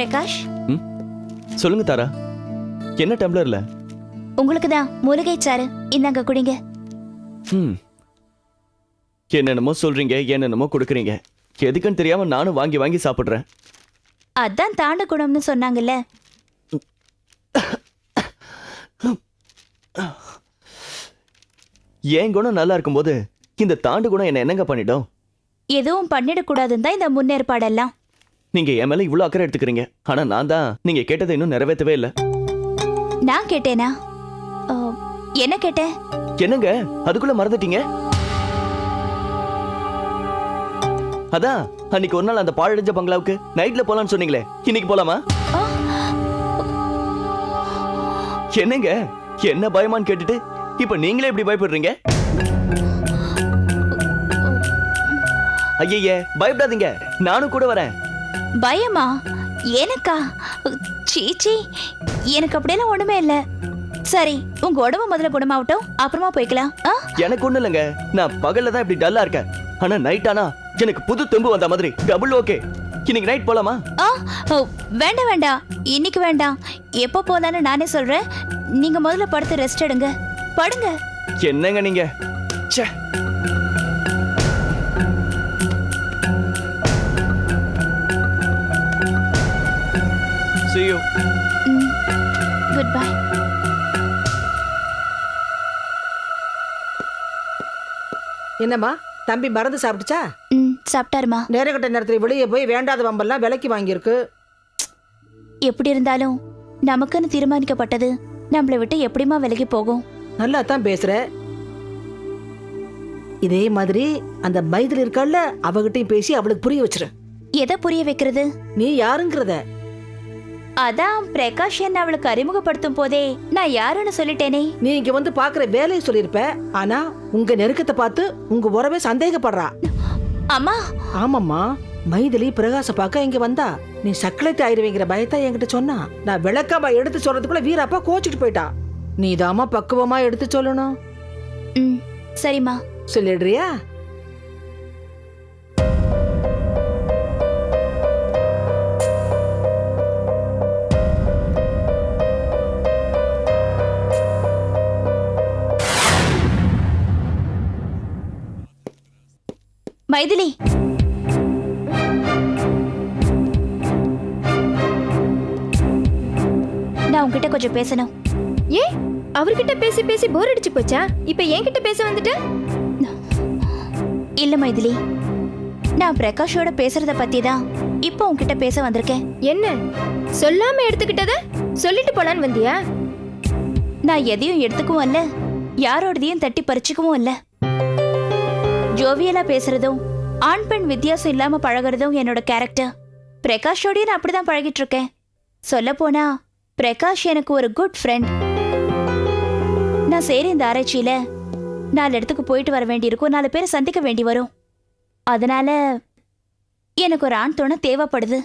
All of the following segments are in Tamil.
பிரகாஷ்? சொல்லுங்க தாரா. என்ன டம்ளர்ல? உங்களுக்கு தான் மூலிகை சாறு. இந்தாங்க குடிங்க. என்னென்னமோ சொல்றீங்க என்னென்னமோ கொடுக்குறீங்க. எதுக்குன்னு தெரியாம நானும் வாங்கி வாங்கி சாப்பிட்றேன். அதான் தாண்ட குணம்னு சொன்னாங்கல்ல. என் குணம் நல்லா இருக்கும்போது இந்த தாண்டு குணம் என்ன என்னங்க பண்ணிடும்? எதுவும் பண்ணிடக்கூடாதுன்னு தான் இந்த முன்னேற்பாடெல்லாம். நீங்க என் மேல இவ்வளவு அக்கறை எடுத்துக்கிறீங்க. ஆனா நான் தான் நீங்க கேட்டதை இன்னும் நிறைவேற்றவே இல்லை. நான் கேட்டேனா? என்ன கேட்டேன் என்னங்க? அதுக்குள்ள மறந்துட்டீங்க? அதான் அன்னைக்கு ஒரு நாள் அந்த பாழடைஞ்ச பங்களாவுக்கு நைட்ல போலாம்னு சொன்னீங்களே. இன்னைக்கு போலாமா? என்னங்க? என்ன பயமான்னு கேட்டுட்டு இப்ப நீங்களே இப்படி பயப்படுறீங்க? ஐயய்ய பயப்படாதீங்க. நானும் கூட வரேன். பயமா? எனக்கா? சீச்சி எனக்கு அப்படியெல்லாம் ஒண்ணுமே இல்ல. சரி உங்க உடம்பு முதல்ல குணமாகட்டும். அப்புறமா போய்க்கலாம். எனக்கு ஒண்ணு இல்லைங்க. நான் பகல்ல தான் இப்படி டல்லா இருக்கேன். ஆனா நைட் ஆனா எனக்கு புது தெம்பு வந்த மாதிரி. டபுள் ஓகே இன்னைக்கு நைட் போலாமா? வேண்டாம் வேண்டாம். இன்னைக்கு வேண்டாம். எப்போ போலான்னு நானே சொல்றேன். நீங்க முதல்ல படுத்து ரெஸ்ட் எடுங்க. படுங்க. என்னங்க நீங்க? ச்சே. See you. குட் பை என்னம்மா? தம்பி மருந்து சாப்பிட்டுச்சா? ம் சாப்பிட்டாருமா. நேரங்கட்ட நேரத்தில் வெளியே போய் வேண்டாத வம்பெல்லாம் விலைக்கு வாங்கியிருக்கு. எப்படி இருந்தாலும் நமக்குன்னு தீர்மானிக்கப்பட்டது நம்மளை விட்டு எப்படிமா விலகி போகும்? நல்லா தான் பேசுற. இதே மாதிரி அந்த மைதில் இருக்கால அவகிட்டையும் பேசி அவளுக்கு புரிய வச்சிரு. எதை புரிய வைக்கிறது? நீ யாருங்கிறத? அதான் பிரகாஷ் என்ன அவளுக்கு அறிமுகப்படுத்தும் போதே நான் யாருன்னு சொல்லிட்டேனே. நீ இங்க வந்து பாக்குற வேலையை சொல்லியிருப்ப. ஆனா உங்க நெருக்கத்தை பார்த்து உங்க உறவே சந்தேகப்படுறா. அம்மா. ஆமாம்மா மைதிலி பிரகாச பார்க்க இங்க வந்தா. நீ சக்கலத்தை ஆயிருவேங்கிற பயத்தை என்கிட்ட சொன்னா நான் விளக்கமா எடுத்து சொல்றதுக்குள்ள வீரப்பா கோச்சிட்டு போயிட்டா. நீதாம்மா பக்குவமா எடுத்து சொல்லணும். ம் சரிம்மா. சொல்லிடுறியா? மைதிலி. நான் உன்கிட்ட கொஞ்சம் பேசணும். ஏன் அவர்கிட்ட பேசி பேசி போர் அடிச்சு போச்சா? இப்ப என்கிட்ட பேச வந்துட்ட? இல்ல மைதிலி. நான் பிரகாஷோட பேசுறத பத்தி தான் இப்போ உன்கிட்ட பேச வந்திருக்கேன். என்ன? சொல்லாம எடுத்துக்கிட்டத? சொல்லிட்டு போலான்னு வந்தியா? நான் எதையும் எடுத்துக்கவும் இல்ல. யாரோடதையும் தட்டி பறிச்சுக்கவும் இல்ல. ஜோவியலா பேசுறதும் ஆண் பெண் வித்தியாசம் இல்லாம பழகுறதும் என்னோட கேரக்டர் பிரகாஷோடய நான் அப்படிதான் பழகிட்டு இருக்கேன். சொல்ல போனா பிரகாஷ் எனக்கு ஒரு குட் ஃப்ரெண்ட் நான் செய்ற இந்த ஆராய்ச்சியில நாலு இடத்துக்கு போயிட்டு வர வேண்டியிருக்கும் நாலு பேரை சந்திக்க வேண்டி வரும். அதனால எனக்கு ஒரு ஆண் துணை தேவைப்படுது.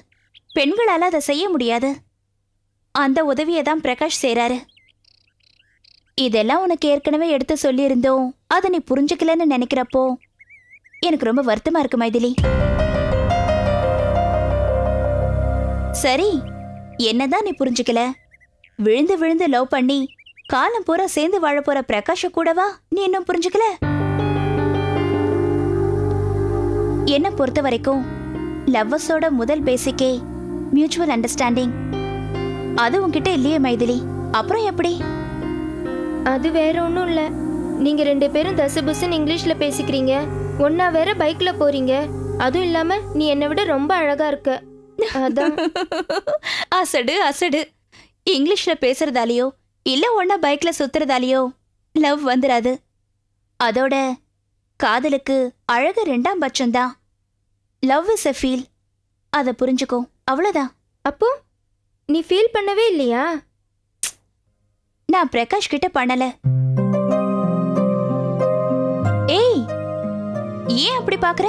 பெண்களால் அதை செய்ய முடியாது. அந்த உதவியை தான் பிரகாஷ் செய்கிறாரு இதெல்லாம் உனக்கு ஏற்கனவே எடுத்து சொல்லியிருந்தோம். அதை நீ புரிஞ்சுக்கலன்னு நினைக்கிறப்போ எனக்கு ரொம்ப வருத்தமா இருக்கு மைதிலி. சரி என்னதான் நீ புரிஞ்சுக்கல? விழுந்து விழுந்து லவ் பண்ணி காலம் பூரா சேர்ந்து வாழ போற பிரகாஷ கூடவா நீ இன்னும் புரிஞ்சுக்கல? என்ன பொறுத்த வரைக்கும் லவ்வர்ஸோட முதல் பேசிக்கே மியூச்சுவல் அண்டர்ஸ்டாண்டிங் அது உங்ககிட்ட இல்லையே மைதிலி. அப்புறம் எப்படி? அது வேற ஒன்றும் இல்லை. நீங்கள் ரெண்டு பேரும் தசு புசுன்னு பேசிக்கிறீங்க. ஒன்னா வேற பைக்ல போறீங்க. அதுவும் இல்லாம நீ என்னை விட ரொம்ப அழகா இருக்க. அதான். அசடு அசடு. இங்கிலீஷ்ல பேசுறதாலயோ இல்ல ஒன்னா பைக்ல சுத்துறதாலயோ லவ் வந்துராது. அதோட காதலுக்கு அழகு ரெண்டாம் பட்சம்தான். லவ் இஸ் எ ஃபீல் அதை புரிஞ்சுக்கோ. அவ்வளவுதான். அப்போ நீ ஃபீல் பண்ணவே இல்லையா? நான் பிரகாஷ் கிட்ட பண்ணல. ஏன் அப்படி பாக்குற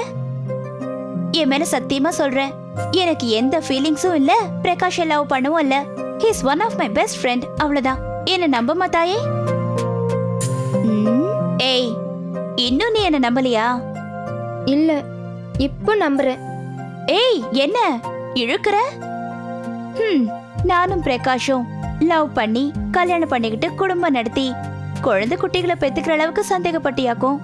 என் மேல சத்தியமா சொல்றேன் எனக்கு எந்த ஃபீலிங்ஸும் இல்ல. பிரகாஷ் லவ் பண்ணவும் இல்ல. He's one of my best friend அவ்வளவுதான். என்ன நம்ப மாட்டாயே? ஏய் இன்னும் நீ என்ன நம்பலையா? இல்ல இப்போ நம்புறேன். ஏய் என்ன? இழுக்கிற? ஹம், நானும் பிரகாஷும் லவ் பண்ணி கல்யாணம் பண்ணிக்கிட்டு குடும்பம் நடத்தி குழந்தை குட்டிகளை பெத்துக்கிற அளவுக்கு சந்தேகப்பட்டியாக்கும்.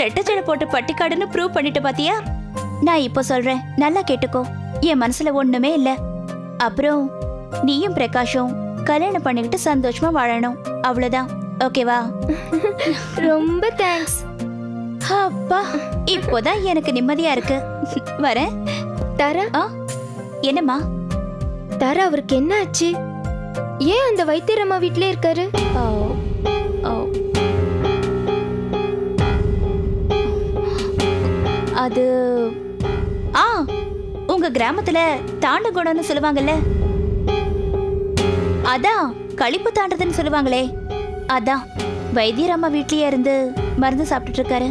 ரெட்டச்சடை போட்டு பட்டிக்காடுன்னு ப்ரூவ் பண்ணிட்டு பாத்தியா? நான் இப்போ சொல்றேன் நல்லா கேட்டுக்கோ. என் மனசுல ஒண்ணுமே இல்ல. அப்புறம் நீயும் பிரகாஷும் கல்யாணம் பண்ணிக்கிட்டு சந்தோஷமா வாழணும். அவ்வளவுதான். ஓகேவா? ரொம்ப தேங்க்ஸ் அப்பா இப்போதான் எனக்கு நிம்மதியா இருக்கு. வரேன். தாரா. என்னம்மா? தாரா அவருக்கு என்ன ஆச்சு ஏன் அந்த வைத்தியரம்மா வீட்லயே இருக்காரு? அது ஆ உங்க கிராமத்துல தாண்ட குணம்னு சொல்லுவாங்கல்ல? அதான் கழிப்பு தாண்டதுன்னு சொல்லுவாங்களே. அதான் வைத்தியர் அம்மா வீட்லயே இருந்து மருந்து சாப்பிட்டுட்டு இருக்காரு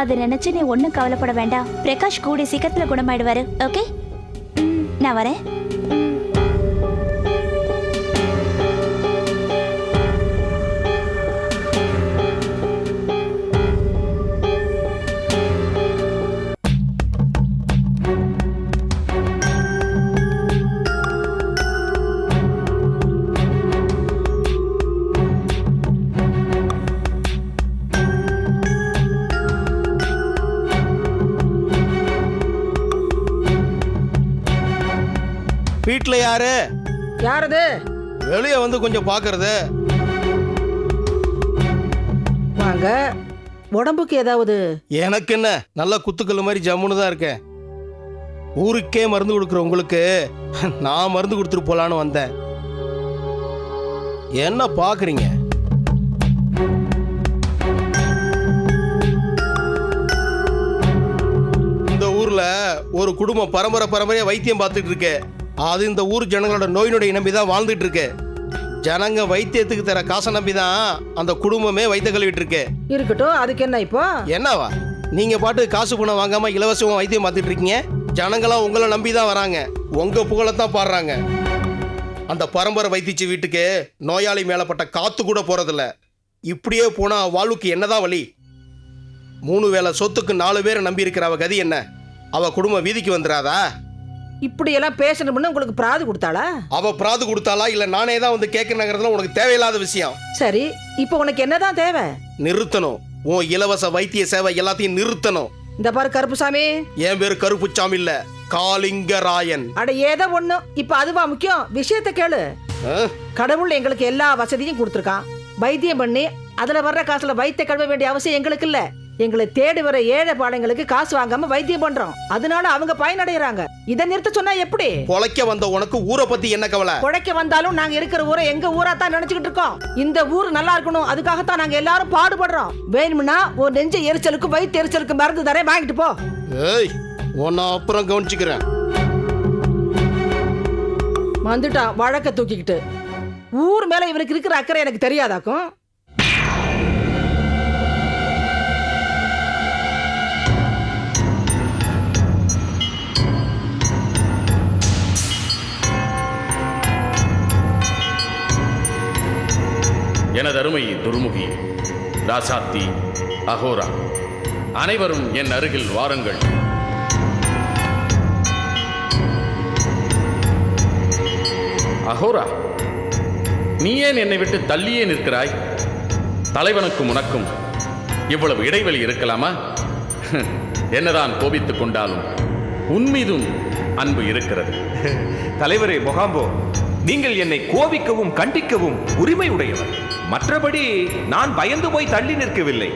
அதை நினைச்சு நீ ஒன்றும் கவலைப்பட வேண்டாம். பிரகாஷ் கூடி சீக்கிரத்தில் குணமாயிடுவாரு ஓகே? நான் வரேன். வீட்ல யாரு? யாரது? வெளியே வந்து கொஞ்சம் பாக்குறது. வாங்க. உடம்புக்கு ஏதாவது? எனக்கு என்ன? நல்ல குத்துக்கல் மாதிரி ஜம்முன்னு தான் இருக்கேன். ஊருக்கே மருந்து கொடுக்குற உங்களுக்கு நான் மருந்து கொடுத்துட்டு போலான்னு வந்தேன். என்ன பாக்குறீங்க? இந்த ஊர்ல ஒரு குடும்பம் பரம்பரை பரம்பரையா வைத்தியம் பார்த்துட்டு இருக்கு. அது இந்த ஊர் ஜனங்களோட நோய் நொடியை நம்பி தான் வாழ்ந்துட்டு இருக்கு ஜனங்க வைத்தியத்துக்கு தர காசை நம்பி தான் அந்த குடும்பமே வைத்த கழுவிட்டு இருக்கு இருக்கட்டும் அதுக்கு என்ன இப்போ? என்னவா? நீங்க பாட்டு காசு பணம் வாங்காம இலவசமா வைத்தியம் பார்த்துட்டு இருக்கீங்க ஜனங்களாம் உங்களை நம்பி தான் வராங்க. உங்க புகழத்தான் பாடுறாங்க. அந்த பரம்பரை வைத்திச்சு வீட்டுக்கு நோயாளி மேலப்பட்ட காத்து கூட போறதில்ல. இப்படியே போனா வாழ்வுக்கு என்னதான் வழி மூணு வேளை சொத்துக்கு நாலு பேரை நம்பி இருக்கிற அவ கதி என்ன? அவ குடும்பம் வீதிக்கு வந்துடாதா இப்படியெல்லாம் பேசணும்னு உங்களுக்கு பிராது கொடுத்தாளா? அவ பிராது கொடுத்தாளா? இல்ல நானே தான் வந்து கேட்கணுங்கிறதுல உனக்கு தேவையில்லாத விஷயம். சரி இப்போ உனக்கு என்னதான் தேவை? நிறுத்தணும். உன் இலவச வைத்திய சேவை எல்லாத்தையும் நிறுத்தணும். இந்த பாரு கருப்புசாமி என் பேரு கருப்புச்சாமி இல்ல? காளிங்கராயன். அட ஏதோ ஒண்ணு. இப்ப அதுவா முக்கியம்? விஷயத்த கேளு? கடவுள் எங்களுக்கு எல்லா வசதியும் கொடுத்துருக்கான். வைத்தியம் பண்ணி அதுல வர்ற காசுல வைத்திய கழுவ வேண்டிய அவசியம் எங்களுக்கு இல்ல. எங்களை தேடி வர ஏழை பாடங்களுக்கு காசு வாங்காம வைத்தியம் பண்றோம். அதனால அவங்க பயனடைறாங்க இதை நிறுத்த சொன்னா எப்படி? பொழைக்க வந்த உனக்கு ஊரை பத்தி என்ன கவலை? குழைக்க வந்தாலும் நாங்க இருக்கிற ஊரை எங்க ஊரா தான் நினைச்சுக்கிட்டு இருக்கோம். இந்த ஊர் நல்லா இருக்கணும். அதுக்காகத்தான் நாங்க எல்லாரும் பாடுபடுறோம். வேணும்னா ஒரு நெஞ்ச எரிச்சலுக்கு வயிற்று எரிச்சலுக்கு மருந்து தரேன். வாங்கிட்டு போ. ஏய் உன்னை அப்புறம் கவனிச்சுக்கிறேன். வந்துட்டான் வழக்க தூக்கிக்கிட்டு. ஊர் மேல இவனுக்கு இருக்கிற அக்கறை எனக்கு தெரியாதாக்கும்? எனதருமை துர்முகி ராசாத்தி அகோரா அனைவரும் என் அருகில் வாருங்கள். அகோரா நீ ஏன் என்னை விட்டு தள்ளியே நிற்கிறாய்? தலைவனுக்கும் உனக்கும் இவ்வளவு இடைவெளி இருக்கலாமா? என்னதான் கோபித்துக் கொண்டாலும் உன்மீதும் அன்பு இருக்கிறது. தலைவரே மொகாம்போ நீங்கள் என்னை கோபிக்கவும் கண்டிக்கவும் உரிமை உடையவர் மற்றபடி நான் பயந்து போய் தள்ளி நிற்கவில்லை.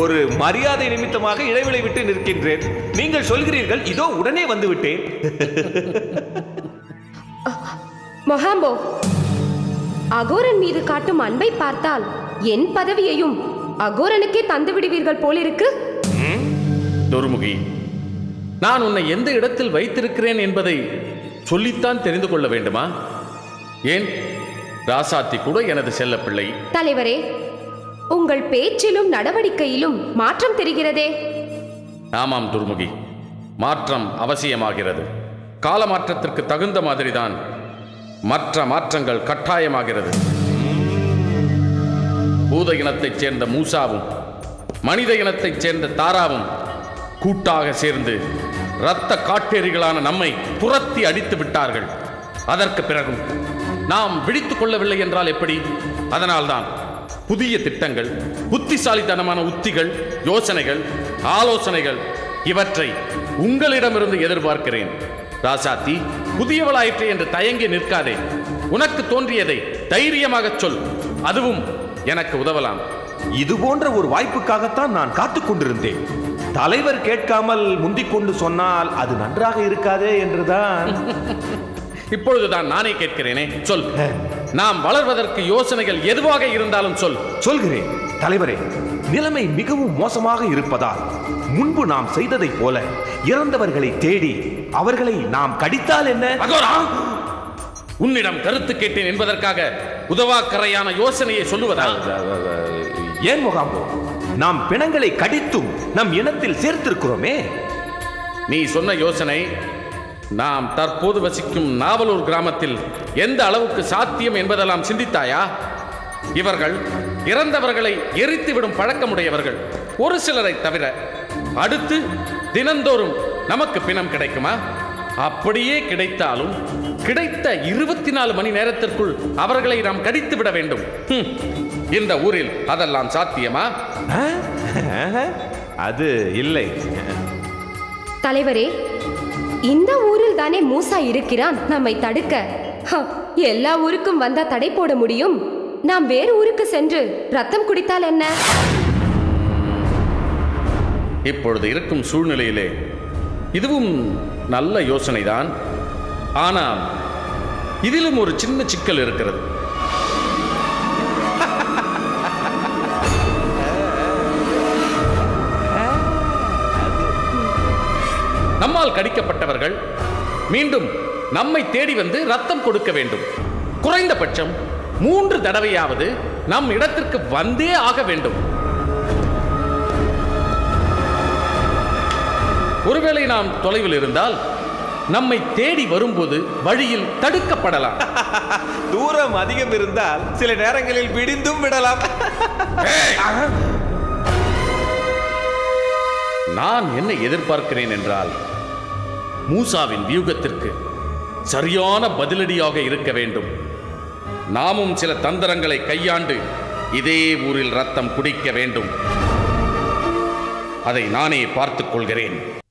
ஒரு மரியாதை நிமித்தமாக இடைவெளி விட்டு நிற்கின்றேன். நீங்கள் சொல்கிறீர்கள் இதோ உடனே வந்து விட்டேன் மொஹாம்போ அகோரன் மீது காட்டும் அன்பை பார்த்தால் என் பதவியையும் அகோரனுக்கே தந்து விடுவீர்கள் போலிருக்கு. துர்முகி நான் உன்னை எந்த இடத்தில் வைத்திருக்கிறேன் என்பதை சொல்லித்தான் தெரிந்து கொள்ள வேண்டுமா? ஏன்? ராசாத்தி கூட எனது செல்லப்பிள்ளை தலைவரே உங்கள் பேச்சிலும் நடவடிக்கையிலும் மாற்றம் தெரிகிறதே? ஆமாம் துர்முகி மாற்றம் அவசியமாகிறது. கால மாற்றத்திற்கு தகுந்த மாதிரிதான் மற்ற மாற்றங்கள் கட்டாயமாகிறது. பூத இனத்தைச் சேர்ந்த மூசாவும் மனித இனத்தைச் சேர்ந்த தாராவும் கூட்டாக சேர்ந்து இரத்த காட்டேரிகளான நம்மை துரத்தி அடித்து விட்டார்கள். அதற்கு பிறகும் நாம் விழித்துக் கொள்ளவில்லை என்றால் எப்படி? அதனால்தான் புதிய திட்டங்கள் புத்திசாலித்தனமான உத்திகள் யோசனைகள் ஆலோசனைகள் இவற்றை உங்களிடமிருந்து எதிர்பார்க்கிறேன். ராசாத்தி புதியவளாயிற்று என்று தயங்கி நிற்காதே. உனக்கு தோன்றியதை தைரியமாகச் சொல். அதுவும் எனக்கு உதவலாம். இது போன்ற ஒரு வாய்ப்புக்காகத்தான் நான் காத்துக்கொண்டிருந்தேன் தலைவர் கேட்காமல் முந்திக் கொண்டு சொன்னால் அது நன்றாக இருக்காதே என்றுதான். இப்பொழுதுதான் நானே கேட்கிறேனே சொல். நாம் வளர்வதற்கு யோசனைகள் எதுவாக இருந்தாலும் சொல். சொல்கிறேன் தலைவரே நிலைமை மிகவும் மோசமாக இருப்பதால் முன்பு நாம் செய்ததைப் போல இறந்தவர்களை தேடி அவர்களை நாம் கடித்தால் என்ன? உன்னிடம் கருத்து கேட்டேன் என்பதற்காக உதவாக்கரையான யோசனையை சொல்லுவதா ஏன் முகாம்போ? நாம் பிணங்களை கடித்தும் நம் இனத்தில் சேர்த்திருக்கிறோமே. நீ சொன்ன யோசனை நாம் தற்போது வசிக்கும் நாவலூர் கிராமத்தில் எந்த அளவுக்கு சாத்தியம் என்பதெல்லாம் சிந்தித்தாயா? இவர்கள் இறந்தவர்களை எரித்துவிடும் பழக்கமுடையவர்கள். ஒரு சிலரை தவிர அடுத்து தினந்தோறும் நமக்கு பிணம் கிடைக்குமா? அப்படியே கிடைத்தாலும் கிடைத்த இருபத்தி நாலு மணி நேரத்திற்குள் அவர்களை நாம் கடித்து விட வேண்டும். இந்த ஊரில் அதெல்லாம் சாத்தியமா? அது இல்லை. தலைவரே இந்த ஊரில் தானே மூசா இருக்கிறான்? நம்மை தடுக்க. எல்லா ஊருக்கும் வந்தா தடை போட முடியும். நாம் வேறு ஊருக்கு சென்று ரத்தம் குடித்தால் என்ன? இப்பொழுது இருக்கும் சூழ்நிலையிலே இதுவும் நல்ல யோசனைதான். ஆனால் இதிலும் ஒரு சின்ன சிக்கல் இருக்கிறது. நம்மால் கடிக்கப்பட்டவர்கள் மீண்டும் நம்மை தேடி வந்து ரத்தம் கொடுக்க வேண்டும். குறைந்தபட்சம் மூன்று தடவையாவது நம் இடத்திற்கு வந்தே ஆக வேண்டும். ஒருவேளை நாம் தொலைவில் இருந்தால் நம்மை தேடி வரும்போது வழியில் தடுக்கப்படலாம். தூரம் அதிகம் இருந்தால் சில நேரங்களில் விடிந்தும் விடலாம். நான் என்ன எதிர்பார்க்கிறேன் என்றால் மூசாவின் வியூகத்திற்கு சரியான பதிலடியாக இருக்க வேண்டும். நாமும் சில தந்திரங்களை கையாண்டு இதே ஊரில் ரத்தம் குடிக்க வேண்டும். அதை நானே பார்த்துக் கொள்கிறேன்.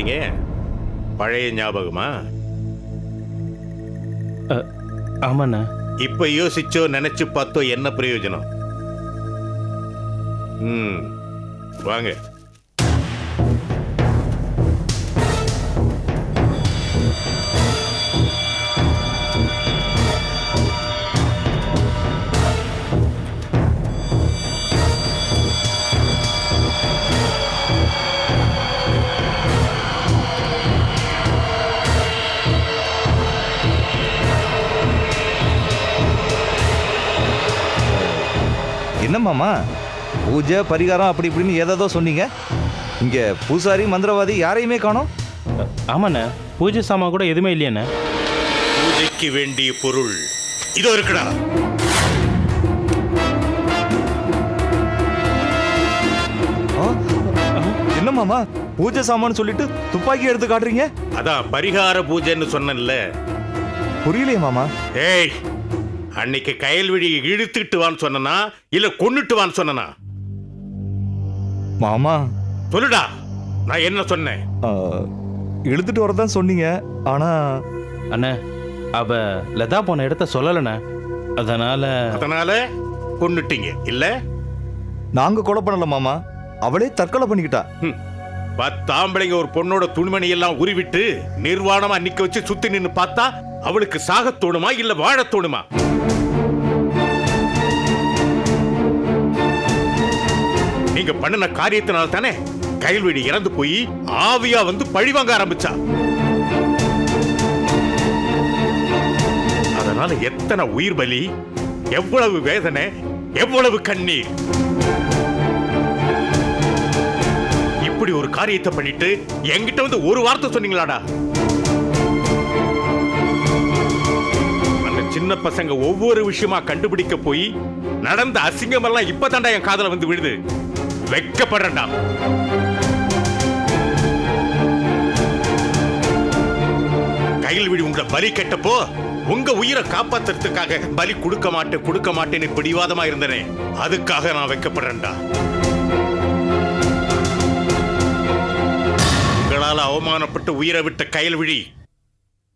நின்னுட்டீங்க பழைய ஞாபகமா? ஆமாண்ணா. இப்ப யோசிச்சோ நினைச்சு பார்த்தோ என்ன பிரயோஜனம்? ம் வாங்க. ஆமாம்மா. பூஜை பரிகாரம் அப்படி இப்படின்னு ஏதேதோ சொன்னீங்க. இங்கே பூசாரி மந்திரவாதி யாரையுமே காணோம்? ஆமாண்ண. பூஜை சாமான் கூட எதுவுமே இல்லையாண்ணே. பூஜைக்கு வேண்டிய பொருள். இதோ இருக்குடா. என்ன மாமா பூஜை சாமான் சொல்லிட்டு துப்பாக்கி எடுத்து காட்டுறீங்க? அதான் பரிகார பூஜைன்னு சொன்னேன்ல. புரியலையே மாமா ஏய் அன்னைக்கு கயல்விழி இழுத்துட்டு வான்னு சொன்னனா இல்ல கொன்னுட்டு வான்னு சொன்னனா? மாமா. சொல்லுடா நான் என்ன சொன்னேன்? இழுத்துட்டு வரதான் சொன்னீங்க ஆனா அண்ணே அவ லதா போன இடத்த சொல்லலைண்ணே. அதனால அதனால கொன்னுட்டீங்க இல்ல? நாங்க கொலை பண்ணல மாமா. அவளே தற்கொலை பண்ணிக்கிட்டா. பத்து ஆம்பளைங்க ஒரு பொண்ணோட துணிமணி எல்லாம் உருவிட்டு நிர்வாணமா நிக்க வச்சு சுத்தி நின்னு பார்த்தா அவளுக்கு சாகத் தோணுமா இல்ல வாழத் தோணுமா நீங்க பண்ணின காரியத்தினால தானே கைல்வெடி இறந்து போய் ஆவியா வந்து பழிவாங்க ஆரம்பிச்சா? அதனால எத்தனை உயிர் பலி எவ்வளவு வேதனை எவ்வளவு கண்ணீர்? இப்படி ஒரு காரியத்தை பண்ணிட்டு என்கிட்ட வந்து ஒரு வார்த்தை சொன்னீங்களாடா? அந்த சின்ன பசங்க ஒவ்வொரு விஷயமா கண்டுபிடிக்க போய் நடந்த அசிங்கமெல்லாம் இப்பதான்டா என் காதல வந்து விழுது. வெக்கப்படுறேன்டா கையில் விடி உங்களை பலி கெட்டப்போ உங்க உயிரை காப்பாத்துறதுக்காக பலி கொடுக்க மாட்டேன் கொடுக்க மாட்டேன்னு பிடிவாதமா இருந்தனே அதுக்காக நான் வெக்கப்படுறேன்டா உங்களால அவமானப்பட்டு உயிரை விட்ட கயல் விழி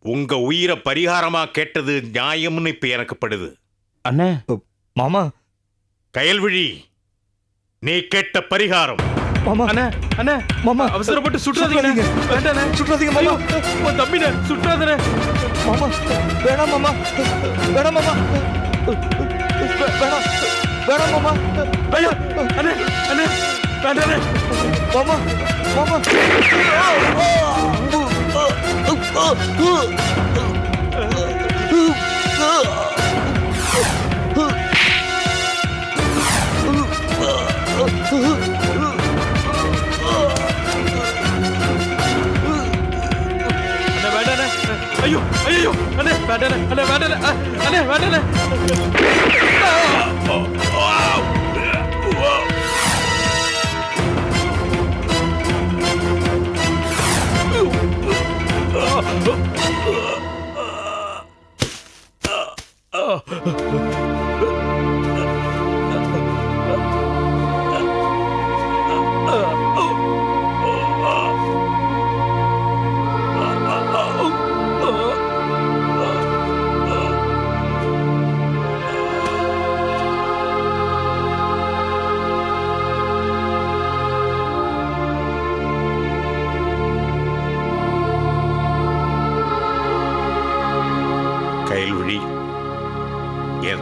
உங்க உயிரை பரிகாரமா கேட்டது நியாயம்னு இப்ப எனக்கு படுது அண்ணே மாமா. கயல்விழி நீ கேட்ட பரிகாரம். மாமா. அண்ணே அண்ணே மாமா. அவசரப்பட்டு சுற்றாதீங்க. வேண்டாண்ணே. சுற்றாதீங்க மாமா. உன் தம்பிண்ணே சுற்றாதண்ணே. மாமா. வேணாம் மாமா. வேணாம் மாமா. வேணாம். வேணாம் மாமா. ஐயா அண்ணே அண்ணே. வேண்டாண்ணே. மாமா மாமா. ஐயோ ஐயோ அண்ணே வேண்டாண்ணே அண்ணே வேண்டாண்ணே அ, அண்ணே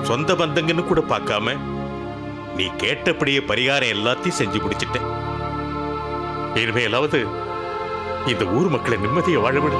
சொந்த பந்தங்கன்னு கூட பார்க்காம நீ கேட்டபடியே பரிகாரம் எல்லாத்தையும் செஞ்சு முடிச்சிட்ட. இனிமேலாவது இந்த ஊர் மக்களை நிம்மதியை வாழ விடு.